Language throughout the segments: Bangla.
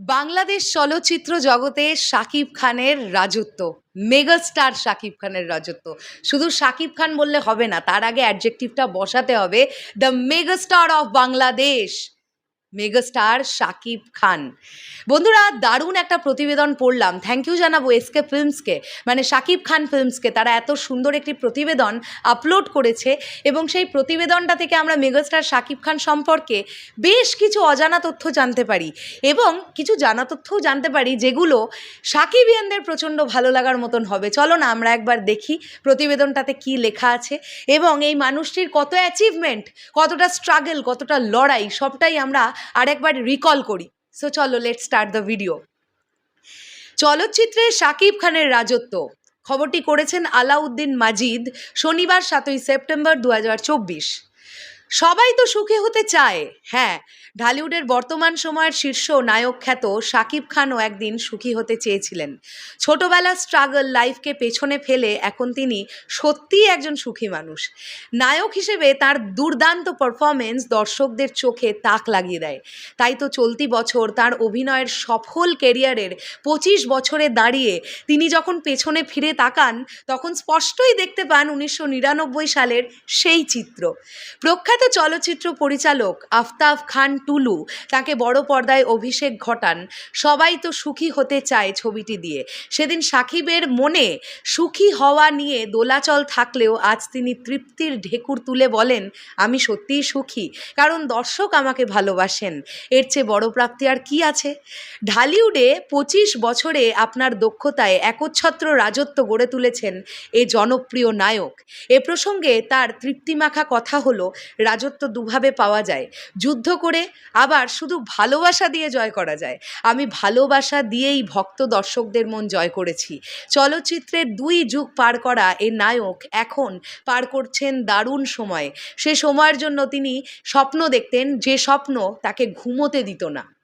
বাংলাদেশ চলচ্চিত্র জগতে শাকিব খানের রাজত্ব, মেগাস্টার শাকিব খানের রাজত্ব। শুধু শাকিব খান বললে হবে না, তার আগে অ্যাডজেক্টিভটা বসাতে হবে the megastar of Bangladesh megastar Shakib Khan. বন্ধুরা, দারুণ একটা প্রতিবেদন পড়লাম। থ্যাংক ইউ জানাব এসকে ফিল্মসকে মানে শাকিব খান ফিল্মসকে তারা এত সুন্দর একটি প্রতিবেদন আপলোড করেছে এবং সেই প্রতিবেদনটা থেকে আমরা মেগাস্টার শাকিব খান সম্পর্কে বেশ কিছু অজানা তথ্য জানতে পারি এবং কিছু জানা তথ্যও জানতে পারি যেগুলো সাকিবিয়ানদের প্রচণ্ড ভালো লাগার মতন হবে। চলো না, আমরা একবার দেখি প্রতিবেদনটাতে কি লেখা আছে এবং এই মানুষটির কত অ্যাচিভমেন্ট কতটা স্ট্রাগল কতটা লড়াই, সবটাই আমরা আরেকবার রিকল করি। সো চলো লেট স্টার্ট দ্য ভিডিও চলচ্চিত্রে শাকিব খানের রাজত্ব। খবরটি করেছেন আলাউদ্দিন মাজিদ শনিবার সাতই সেপ্টেম্বর দু হাজার চব্বিশ। সবাই তো সুখী হতে চায়। হ্যাঁ ঢালিউডের বর্তমান সময়ের শীর্ষ নায়ক খ্যাত শাকিব খানও একদিন সুখী হতে চেয়েছিলেন। ছোটবেলার স্ট্রাগল লাইফকে পেছনে ফেলে এখন তিনি সত্যিই একজন সুখী মানুষ। নায়ক হিসেবে তার দুর্দান্ত পারফরমেন্স দর্শকদের চোখে তাক লাগিয়ে দেয়। তাই তো চলতি বছর তার অভিনয়ের সফল কেরিয়ারের পঁচিশ বছরে দাঁড়িয়ে তিনি যখন পেছনে ফিরে তাকান, তখন স্পষ্টই দেখতে পান উনিশশো নিরানব্বই সালের সেই চিত্র। প্রখ্যাত চলচ্চিত্র পরিচালক আফতাব খান টুলু, তাকে বড় পর্দায় অভিষেক ঘটান। সবাই তো সুখী হতে চায় ছবিটি দিয়ে। সেদিন সাকিবের মনে সুখী হওয়া নিয়ে দোলাচল থাকলেও আজ তিনি তৃপ্তির ঢেকুর তুলে বলেন, আমি সত্যিই সুখী, কারণ দর্শক আমাকে ভালোবাসেন। এর চেয়ে বড় প্রাপ্তি আর কি আছে? ঢালিউডে পঁচিশ বছরে আপনার দক্ষতায় একচ্ছত্র রাজত্ব গড়ে তুলেছেন এ জনপ্রিয় নায়ক। এ প্রসঙ্গে তার তৃপ্তিমাখা কথা হলো, রাজত্ব দুভাবে পাওয়া যায়। যুদ্ধ করে আবার শুধু ভালোবাসা দিয়ে জয় করা যায়। আমি ভালোবাসা দিয়েই ভক্ত দর্শকদের মন জয় করেছি। চলচ্চিত্রের দুই যুগ পার করা এ নায়ক এখন পার করছেন দারুণ সময়ে। সে সময়ের জন্য তিনি স্বপ্ন দেখতেন যে স্বপ্ন তাকে ঘুমোতে দিত না।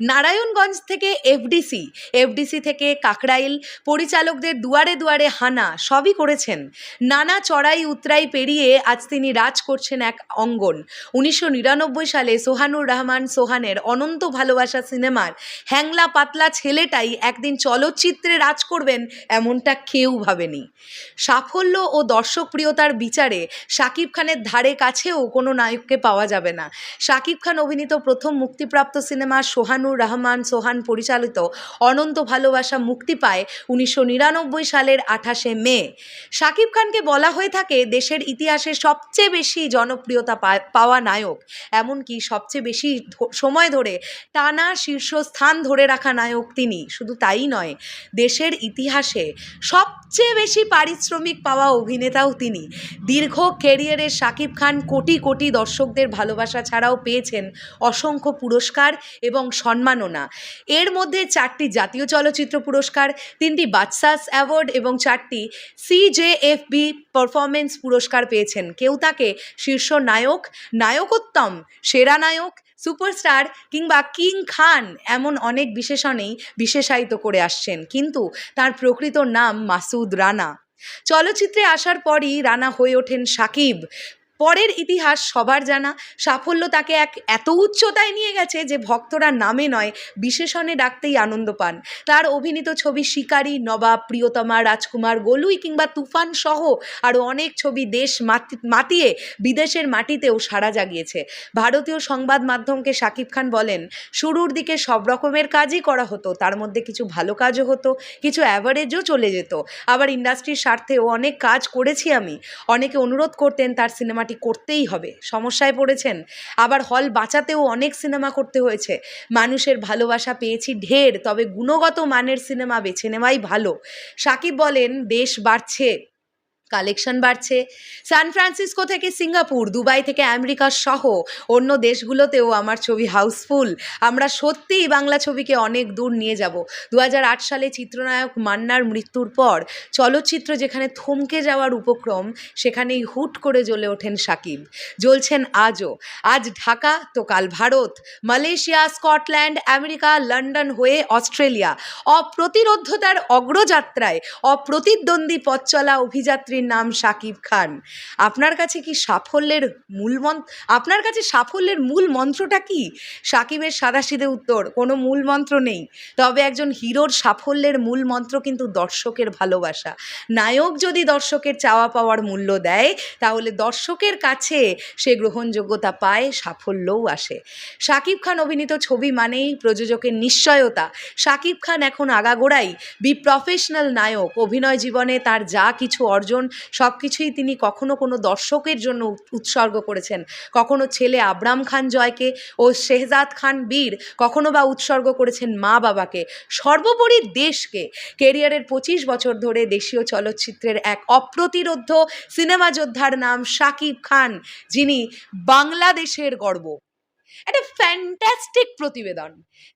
নারায়ণগঞ্জ থেকে এফডিসি এফডিসি থেকে কাকরাইল পরিচালকদের দুয়ারে দুয়ারে হানা সবই করেছেন। নানা চড়াই উতরাই পেরিয়ে আজ তিনি রাজ করছেন এক অঙ্গন। উনিশশো নিরানব্বই সালে সোহানুর রহমান সোহানের অনন্ত ভালোবাসা সিনেমার হ্যাংলা পাতলা ছেলেটাই একদিন চলচ্চিত্রে রাজ করবেন এমনটা কেউ ভাবেনি। সাফল্য ও দর্শকপ্রিয়তার বিচারে শাকিব খানের ধারে কাছেও কোনো নায়ককে পাওয়া যাবে না। শাকিব খান অভিনীত প্রথম মুক্তিপ্রাপ্ত সিনেমা সোহানুর রহমান সোহান পরিচালিত অনন্ত ভালোবাসা মুক্তি পায় উনিশশো নিরানব্বই সালের আঠাশে মে। শাকিব খানকে বলা হয়ে থাকে, দেশের ইতিহাসে সবচেয়ে বেশি জনপ্রিয়তা পাওয়া নায়ক। এমনকি সবচেয়ে বেশি সময় ধরে টানা শীর্ষস্থান ধরে রাখা নায়ক তিনি। শুধু তাই নয়, দেশের ইতিহাসে সবচেয়ে বেশি পারিশ্রমিক পাওয়া অভিনেতাও তিনি। দীর্ঘ কেরিয়ারে শাকিব খান কোটি কোটি দর্শকদের ভালোবাসা ছাড়াও পেয়েছেন অসংখ্য পুরস্কার এবং সম্মাননা এর মধ্যে চারটি জাতীয় চলচ্চিত্র পুরস্কার, তিনটি বাচ্সাস অ্যাওয়ার্ড এবং চারটি সিজেএফবি পারফরমেন্স পুরস্কার পেয়েছেন। কেউ তাকে শীর্ষ নায়ক, নায়কোত্তম, সেরা নায়ক সুপারস্টার কিংবা কিং খান এমন অনেক বিশেষণেই বিশেষায়িত করে আসছেন। কিন্তু তার প্রকৃত নাম মাসুদ রানা। চলচ্চিত্রে আসার পরই রানা হয়ে ওঠেন সাকিব। পরের ইতিহাস সবার জানা। সাফল্য তাকে এক এত উচ্চতায় নিয়ে গেছে যে ভক্তরা নামে নয়, বিশেষণে ডাকতেই আনন্দ পান। তার অভিনীত ছবি শিকারী, নবাব, প্রিয়তমা, রাজকুমার, গলুই কিংবা তুফান সহ আরও অনেক ছবি দেশ মাতি- মাতিয়ে বিদেশের মাটিতেও সাড়া জাগিয়েছে। ভারতীয় সংবাদ মাধ্যমকে শাকিব খান বলেন, শুরুর দিকে সব রকমের কাজই করা হতো, তার মধ্যে কিছু ভালো কাজও হতো, কিছু অ্যাভারেজও চলে যেত। আবার ইন্ডাস্ট্রির স্বার্থেও অনেক কাজ করেছি আমি। অনেকে অনুরোধ করতেন তার সিনেমাটি করতেই হবে। সমস্যায় পড়েছেন? আবার হল বাঁচাতেও অনেক সিনেমা করতে হয়েছে। মানুষের ভালোবাসা পেয়েছি ঢের, তবে গুণগত মানের সিনেমা বেছে নেওয়াই ভালো। সাকিব বলেন, দেশ বাড়ছে। কালেকশন বাড়ছে। সান ফ্রান্সিসকো থেকে সিঙ্গাপুর, দুবাই থেকে আমেরিকা সহ অন্য দেশগুলোতেও আমার ছবি হাউসফুল। আমরা সত্যিই বাংলা ছবিকে অনেক দূর নিয়ে যাব। দু হাজার আট সালে চিত্রনায়ক মান্নার মৃত্যুর পর চলচ্চিত্র যেখানে থমকে যাওয়ার উপক্রম, সেখানেই হুট করে জ্বলে ওঠেন সাকিব। জ্বলছেন আজও। আজ ঢাকা, তো কাল Bharat. Malaysia, Scotland, America, London হয়ে অস্ট্রেলিয়া। অপ্রতিরোধ্যতার অগ্রযাত্রায় অপ্রতিদ্বন্দ্বী পথ চলা অভিযাত্রী অভিনেত্রীর নাম শাকিব খান। আপনার কাছে কি সাফল্যের মূল মন্ত্র, আপনার কাছে সাফল্যের মূল মন্ত্রটা কি? সাকিবের সাদাসিধে উত্তর, কোনো মূল মন্ত্র নেই। তবে একজন হিরোর সাফল্যের মূল মন্ত্র কিন্তু দর্শকের ভালোবাসা। নায়ক যদি দর্শকের চাওয়া পাওয়ার মূল্য দেয়, তাহলে দর্শকের কাছে সে গ্রহণযোগ্যতা পায়, সাফল্যও আসে। শাকিব খান অভিনীত ছবি মানেই প্রযোজকের নিশ্চয়তা। শাকিব খান এখন আগাগোড়াই বি প্রফেশনাল নায়ক। অভিনয় জীবনে তার যা কিছু অর্জন সব কিছুই তিনি কখনো কোনো দর্শকের জন্য উৎসর্গ করেছেন। কখনো ছেলে আবরাম খান জয়কে ও শেহজাদ খান বীর কখনো বা উৎসর্গ করেছেন মা বাবাকে। সর্বোপরি দেশকে। কেরিয়ারের পঁচিশ বছর ধরে দেশীয় চলচ্চিত্রের এক অপ্রতিরোধ্য সিনেমা যোদ্ধার নাম শাকিব খান, যিনি বাংলাদেশের গর্ব। একটা ফ্যান্টাস্টিক প্রতিবেদন।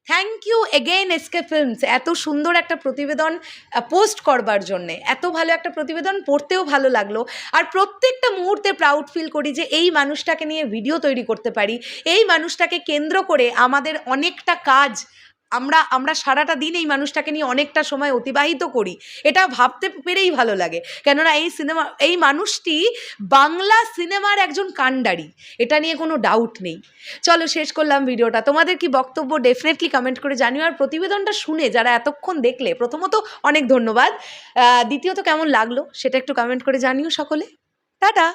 Thank you again SK Films এত সুন্দর একটা প্রতিবেদন পোস্ট করবার জন্যে। এত ভালো একটা প্রতিবেদন, পড়তেও ভালো লাগল। আর প্রত্যেকটা মুহূর্তে প্রাউড ফিল করি যে এই মানুষটাকে নিয়ে ভিডিও তৈরি করতে পারি। এই মানুষটাকে কেন্দ্র করে আমাদের অনেকটা কাজ আমরা আমরা সারাটা দিন এই মানুষটাকে নিয়ে অনেকটা সময় অতিবাহিত করি। এটা ভাবতে পেরেই ভালো লাগে। কেননা এই সিনেমা, এই মানুষটি বাংলা সিনেমার একজন কাণ্ডারি। এটা নিয়ে কোনো ডাউট নেই। চলো শেষ করলাম ভিডিওটা। তোমাদের কি বক্তব্য ডেফিনেটলি কমেন্ট করে জানিও। আর প্রতিবেদনটা শুনে যারা এতক্ষণ দেখলে, প্রথমত অনেক ধন্যবাদ। দ্বিতীয়ত কেমন লাগল সেটা একটু কমেন্ট করে জানিও সকলে। টাটা!